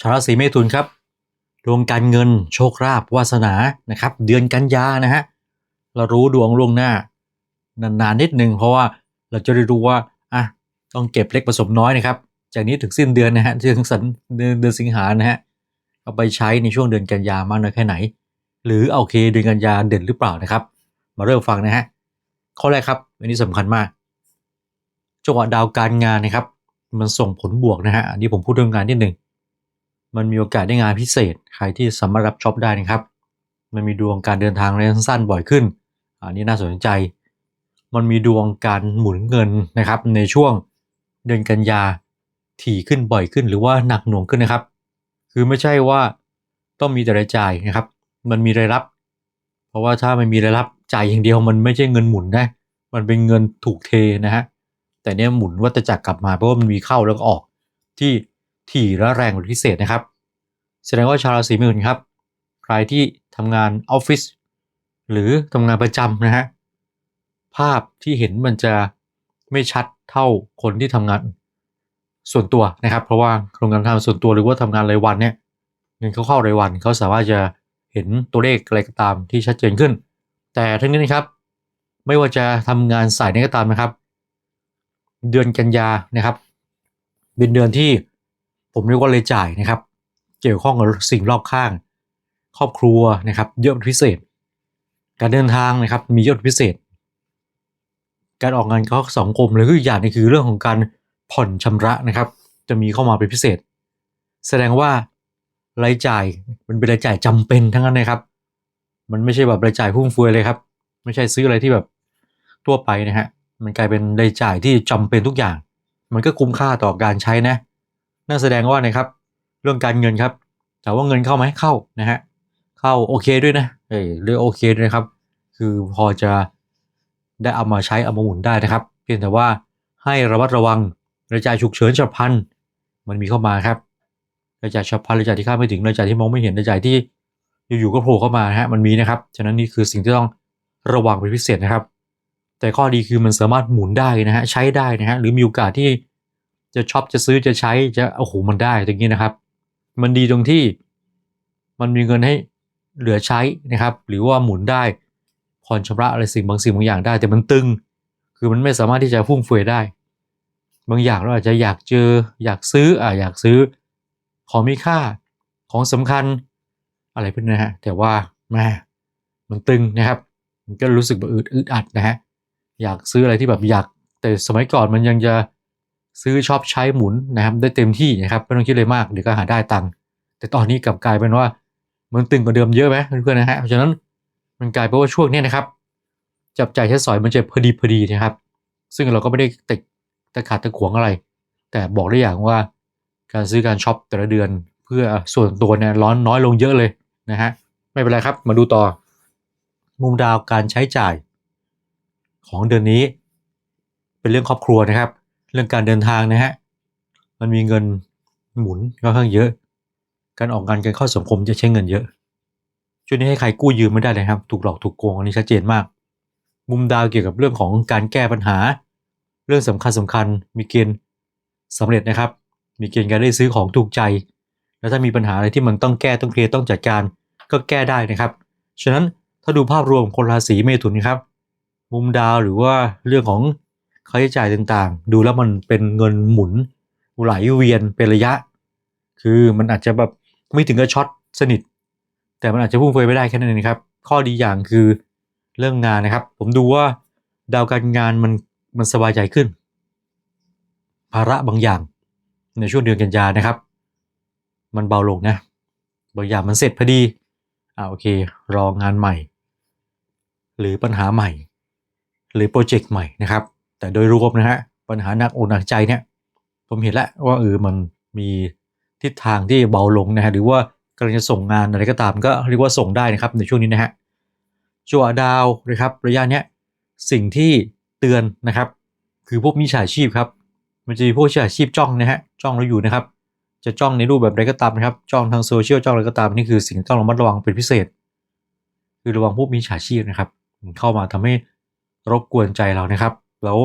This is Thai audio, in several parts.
ชาวราศีเมถุนครับดวงการเงินโชคลาภวาสนานะครับ เดือนกันยานะฮะเรารู้ดวงล่วงหน้านานๆนิดนึงเพราะว่าเราจะได้รู้ว่าอะต้องเก็บเล็กผสมน้อยนะครับ จากนี้ถึงสิ้นเดือนนะฮะถึงสันเดือนเดือนสิงหานะฮะเอาไปใช้ในช่วงเดือนกันยามากน้อยแค่ไหน หรือโอเคเดือนกันยาเด่นหรือเปล่านะครับ มาเริ่มฟังนะฮะข้อแรกครับอันนี้สำคัญมากจังหวะดาวการงานนะครับ มันส่งผลบวกนะฮะอันนี้ผมพูดเรื่องงานนิดหนึ่ง มันมีโอกาสได้งานพิเศษ ใครที่สามารถรับจ็อบได้นะครับ มันมีดวงการเดินทางระยะสั้นบ่อยขึ้น อันนี้น่าสนใจ มันมีดวงการหมุนเงินนะครับ ในช่วงเดือนกันยาถี่ขึ้นบ่อยขึ้น หรือว่าหนักหน่วงขึ้นนะครับ คือไม่ใช่ว่าต้องมีแต่รายจ่ายนะครับ มันมีรายรับ เพราะว่าถ้ามันมีรายรับจ่ายอย่างเดียวมันไม่ใช่เงินหมุนนะ มันเป็นเงินถูกเทนะฮะ แต่เนี่ยหมุนวัฏจักรกลับมาเพราะว่ามันมีเข้าแล้วก็ออกที่ ถี่และแรงเป็นพิเศษนะครับ แสดงว่าชาวราศีมถุนครับ ใครที่ทำงานออฟฟิศหรือทำงานประจำนะฮะภาพที่เห็นมันจะไม่ชัดเท่าคนที่ทำงานส่วนตัวนะครับ เพราะว่าโครงการทำส่วนตัวหรือว่าทำงานรายวันเนี่ยเงินเขาเข้ารายวันเขาสามารถจะเห็นตัวเลขอะไรก็ตามที่ชัดเจนขึ้น แต่ทั้งนี้นะครับ ไม่ว่าจะทำงานสายไหนก็ตามนะครับ เดือนกันยานะครับ เป็นเดือนที่ ผมเรียกว่าเลยจ่ายนะครับ เกี่ยวข้องกับสิ่งรอบข้าง ครอบครัวนะครับเยอะพิเศษ การเดินทางนะครับมียอดพิเศษ การออกงานเข้าสังคมเลยคืออีกอย่างนึงคือเรื่องของการผ่อนชำระนะครับ จะมีเข้ามาเป็นพิเศษ แสดงว่ารายจ่ายมันเป็นรายจ่ายจำเป็นทั้งนั้นนะครับ มันไม่ใช่แบบรายจ่ายฟุ่มเฟือยเลยครับ ไม่ใช่ซื้ออะไรที่แบบทั่วไปนะฮะมันกลายเป็นรายจ่ายที่จำเป็นทุกอย่าง มันก็คุ้มค่าต่อการใช้นะ นั่นแสดงว่านะครับ เรื่องการเงินครับถามว่าเงินเข้าไหมเข้านะฮะเข้าโอเคด้วยนะเออเรื่องโอเคด้วยนะครับ คือพอจะได้เอามาใช้เอามาหมุนได้นะครับ เพียงแต่ว่าให้ระมัดระวังรายจ่ายฉุกเฉินฉับพลันมันมีเข้ามาครับรายจ่ายฉับพลันรายจ่ายที่คาดไม่ถึงรายจ่ายที่มองไม่เห็นรายจ่ายที่อยู่ๆก็โผล่เข้ามาฮะมันมีนะครับฉะนั้นนี่คือสิ่งที่ต้องระวังเป็นพิเศษนะครับ แต่ข้อดีคือมันสามารถหมุนได้นะฮะใช้ได้นะฮะหรือมีโอกาสที่ จะช็อปจะซื้อจะใช้จะโอ้โหมันได้ตรงนี้นะครับ มันดีตรงที่มันมีเงินให้เหลือใช้นะครับ หรือว่าหมุนได้ผ่อนชำระอะไรสิ่งบางสิ่งบางอย่างได้ แต่มันตึง คือมันไม่สามารถที่จะฟุ่มเฟือยได้ บางอย่างเราอาจจะอยากเจออยากซื้ออ่าอยากซื้อของมีค่าของสำคัญอะไรพวกนี้นะฮะแต่ว่าแม่มันตึงนะครับ มันก็รู้สึกแบบอึดอัดนะฮะอยากซื้ออะไรที่แบบอยากแต่สมัยก่อนมันยังจะ ซื้อชอบใช้หมุนนะครับ ได้เต็มที่นะครับไม่ต้องคิดเลยมากเดี๋ยวก็หาได้ตังค์แต่ตอนนี้กลับกลายเป็นว่ามันตึงกว่าเดิมเยอะไหมเพื่อนๆนะฮะเพราะฉะนั้นมันกลายเป็นว่าช่วงนี้นะครับ จับจ่ายใช้สอยมันจะพอดีพอดีนะครับ ซึ่งเราก็ไม่ได้ติดตะขาดตะขวงอะไร แต่บอกได้อย่างว่าการซื้อการช็อปแต่ละเดือน เพื่อส่วนตัวเนี่ยร้อนน้อยลงเยอะเลยนะฮะไม่เป็นไรครับมาดูต่อ มุมดาวการใช้จ่าย ของเดือนนี้ เป็นเรื่องครอบครัวนะครับ เรื่องการเดินทางนะฮะ มันมีเงินหมุนค่อนข้างเยอะ การออกงานการเข้าสังคมจะใช้เงินเยอะ ช่วงนี้ให้ใครกู้ยืมไม่ได้เลยครับ ถูกหลอกถูกโกงอันนี้ชัดเจนมาก มุมดาวเกี่ยวกับเรื่องของการแก้ปัญหา เรื่องสำคัญสำคัญ มีเกณฑ์สำเร็จนะครับ มีเกณฑ์การได้ซื้อของถูกใจ แล้วถ้ามีปัญหาอะไรที่มันต้องแก้ต้องเคลียร์ต้องจัดการก็แก้ได้นะครับ ฉะนั้นถ้าดูภาพรวมคนราศีเมถุนครับ มุมดาวหรือว่าเรื่องของ ค่าใช้จ่ายต่างๆ ดูแล้วมันเป็นเงินหมุนไหลเวียนเป็นระยะ คือมันอาจจะแบบไม่ถึงกับช็อตสนิท แต่มันอาจจะพุ่งเฟยไม่ได้แค่นั้นเองครับ ข้อดีอย่างคือเรื่องงานนะครับ ผมดูว่าดาวการงานมันมันสบายใจขึ้น ภาระบางอย่างในช่วงเดือนกันยานะครับ มันเบาลงนะ บางอย่างมันเสร็จพอดีอ่าโอเค รองานใหม่ หรือปัญหาใหม่ หรือโปรเจกต์ใหม่นะครับ แต่โดยรวมนะฮะปัญหาหนักอกหนักใจเนี่ยผมเห็นแล้วว่าเออมันมีทิศทางที่เบาลงนะฮะหรือว่ากำลังจะส่งงานอะไรก็ตามก็เรียกว่าส่งได้นะครับในช่วงนี้นะฮะจัวดาวนะครับระยะเนี้ยสิ่งที่เตือนนะครับ คือพวกมิจฉาชีพครับมันจะมีพวกมิจฉาชีพจ้องนะฮะจ้องเราอยู่นะครับ จะจ้องในรูปแบบใดก็ตามนะครับจ้องทางโซเชียลจ้องอะไรก็ตามนี่คือสิ่งที่ต้องระมัดระวังเป็นพิเศษ คือระวังพวกมิจฉาชีพนะครับ เข้ามาทำให้รบกวนใจเรานะครับ แล้ว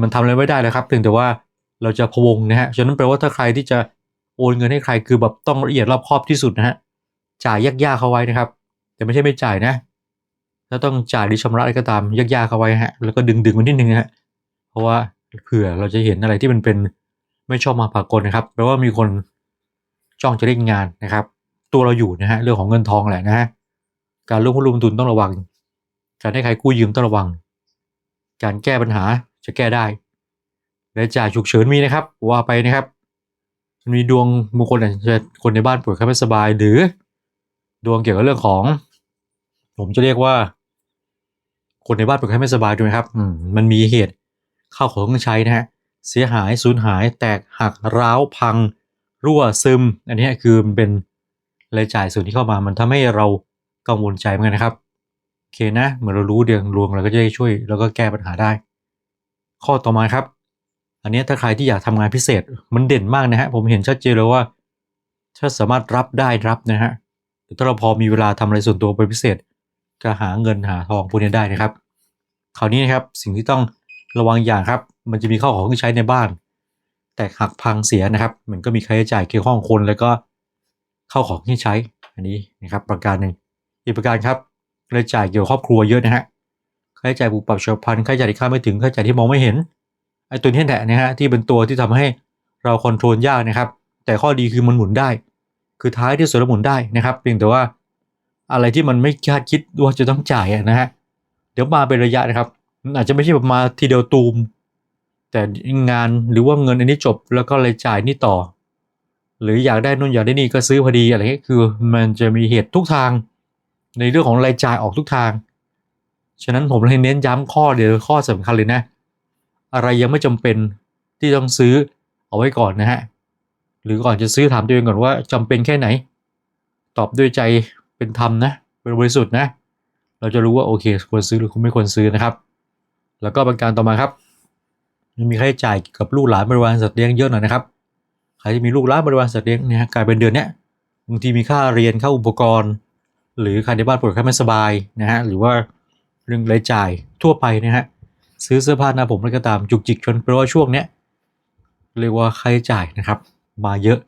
มันทำอะไรไม่ได้เลยครับเพียงแต่ว่าเราจะพวงนะฮะฉะนั้นแปลว่าถ้าใครที่จะโอนเงินให้ใครคือแบบต้องละเอียดรอบคอบที่สุดนะฮะจ่ายยากๆเขาไว้นะครับ แต่ไม่ใช่ไม่จ่ายนะ ถ้าต้องจ่ายหรือชำระอะไรก็ตามยากๆเขาไว้ฮะแล้วก็ดึงดึงๆไว้นิดนึงนะฮะเพราะว่าเผื่อเราจะเห็นอะไรที่มันเป็นไม่ชอบมาพากลนะครับแปลว่ามีคนจ้องจะเล่นงานนะครับ ตัวเราอยู่นะฮะเรื่องของเงินทองแหละนะฮะการลงหุ้นลงทุนต้องระวัง การให้ใครกู้ยืมต้องระวัง การแก้ปัญหาจะแก้ได้รายจ่ายฉุกเฉินมีนะครับ ว่าไปนะครับมันมีดวงบางคนอาจจะคนในบ้านป่วยไข้ไม่สบาย หรือ ดวงเกี่ยวกับเรื่องของ ผมจะเรียกว่า คนในบ้านป่วยไข้ไม่สบายด้วยครับมันมีเหตุข้าวของเครื่องใช้นะฮะเสียหายสูญหาย แตกหักร้าวพัง รั่วซึม อันนี้คือมันเป็นรายจ่ายส่วนที่เข้ามามันทำให้เรากังวลใจเหมือนกันนะครับ เคนะเหมือนเรารู้เดืองรวงเราก็จะได้ช่วยแล้วก็แก้ปัญหาได้ ข้อต่อมาครับ อันนี้ถ้าใครที่อยากทำงานพิเศษมันเด่นมากนะฮะผมเห็นชัดเจนเลยว่า ถ้าสามารถรับได้รับนะฮะแต่ถ้าเราพอมีเวลาทำอะไรส่วนตัวเป็นพิเศษ ก็หาเงินหาทองพวกนี้ได้นะครับคราวนี้นะครับสิ่งที่ต้องระวังอย่างครับ มันจะมีข้าวของที่ใช้ในบ้าน แตกหักพังเสียนะครับ มันก็มีค่าใช้จ่ายเกี่ยวข้องคนแล้วก็เข้าของที่ใช้อันนี้นะครับประการหนึ่งอีกประการครับ รายจ่ายเกี่ยวกับครอบครัวเยอะนะฮะค่าใช้จ่ายปลูกปรับฉับพลันค่าใช้จ่ายที่คาดไม่ถึงค่าใช้จ่ายที่มองไม่เห็นไอ้ตัวนี้แหละนะฮะที่เป็นตัวที่ทำให้เราคอนโทรลยากนะครับ แต่ข้อดีคือมันหมุนได้ คือท้ายที่สุดแล้วหมุนได้นะครับเพียงแต่ว่าอะไรที่มันไม่คาดคิดว่าจะต้องจ่ายนะฮะเดี๋ยวมาเป็นระยะนะครับมันอาจจะไม่ใช่แบบมาทีเดียวตูม แต่งานหรือว่าเงินอันนี้จบแล้วก็เลยจ่ายนี่ต่อ หรืออยากได้นู่นอยากได้นี่ก็ซื้อพอดีอะไรเงี้ยคือ มันจะมีเหตุทุกทาง ในเรื่องของรายจ่ายออกทุกทาง ฉะนั้นผมเลยเน้นย้ำข้อเดียวข้อสำคัญเลยนะ อะไรยังไม่จำเป็นที่ต้องซื้อเอาไว้ก่อนนะฮะ หรือก่อนจะซื้อถามตัวเองก่อนว่าจำเป็นแค่ไหน ตอบด้วยใจเป็นธรรมนะ เป็นบริสุทธิ์นะ เราจะรู้ว่าโอเคควรซื้อหรือไม่ควรซื้อนะครับ แล้วก็ประการต่อมาครับมีค่าใช้จ่ายเกี่ยวกับลูกหลานบริวารสัตว์เลี้ยงเยอะหน่อยนะครับ ใครที่มีลูกหลานบริวารสัตว์เลี้ยงเนี่ยกลายเป็นเดือนเนี้ยบางทีมีค่าเรียนค่าอุปกรณ์ หรือใครในบ้านปวยไข้ไม่สบายนะฮะหรือว่าเรื่องรายจ่ายทั่วไปนะฮะซื้อเสื้อผ้าหน้าผมอะไรก็ตามจุกจิกจนเพราะว่าช่วงเนี้ยเรียกว่าค่าใช้จ่ายนะครับ มาเยอะ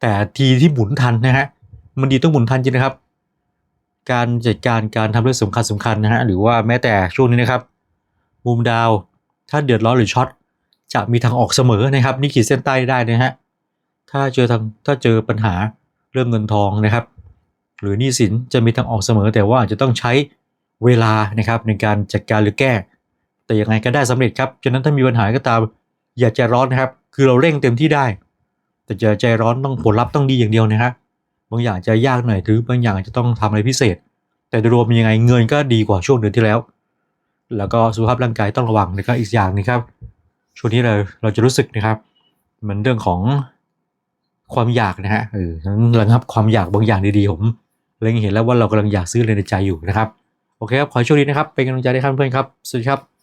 แต่ทีที่หมุนทันนะฮะมันดีต้องหมุนทันจริงนะครับ การจัดการการทำเรื่องสำคัญสำคัญนะฮะหรือว่าแม้แต่ช่วงนี้นะครับ มุมดาวถ้าเดือดร้อนหรือช็อตจะมีทางออกเสมอนะครับ นี่ขีดเส้นใต้ได้นะฮะถ้าเจอทางถ้าเจอปัญหาเรื่องเงินทองนะครับ หรือหนี้สินจะมีทางออกเสมอ แต่ว่าอาจจะต้องใช้เวลานะครับในการจัดการหรือแก้ แต่ยังไงก็ได้สำเร็จครับฉะนั้นถ้ามีปัญหาก็ตาม อย่าใจร้อนนะครับ คือเราเร่งเต็มที่ได้ แต่จะใจร้อนต้องผลลัพธ์ต้องดีอย่างเดียวนะครับบางอย่างจะยากหน่อยหรือบางอย่างจะต้องทำอะไรพิเศษ แต่โดยรวมยังไงเงินก็ดีกว่าช่วงเดือนที่แล้ว แล้วก็สุขภาพร่างกายต้องระวังนะครับอีกอย่างหนะครับช่วงนี้เราเราจะรู้สึกนะครับเหมันเรื่องของความอยากนะฮะเออระงับความอยากบางอย่างดีๆผม เล็งเห็นแล้วว่าเรากำลังอยากซื้อเลยในใจอยู่นะครับ โอเคครับ ขอโชคดีนะครับ เป็นกำลังใจให้ครับเพื่อนครับ สวัสดีครับ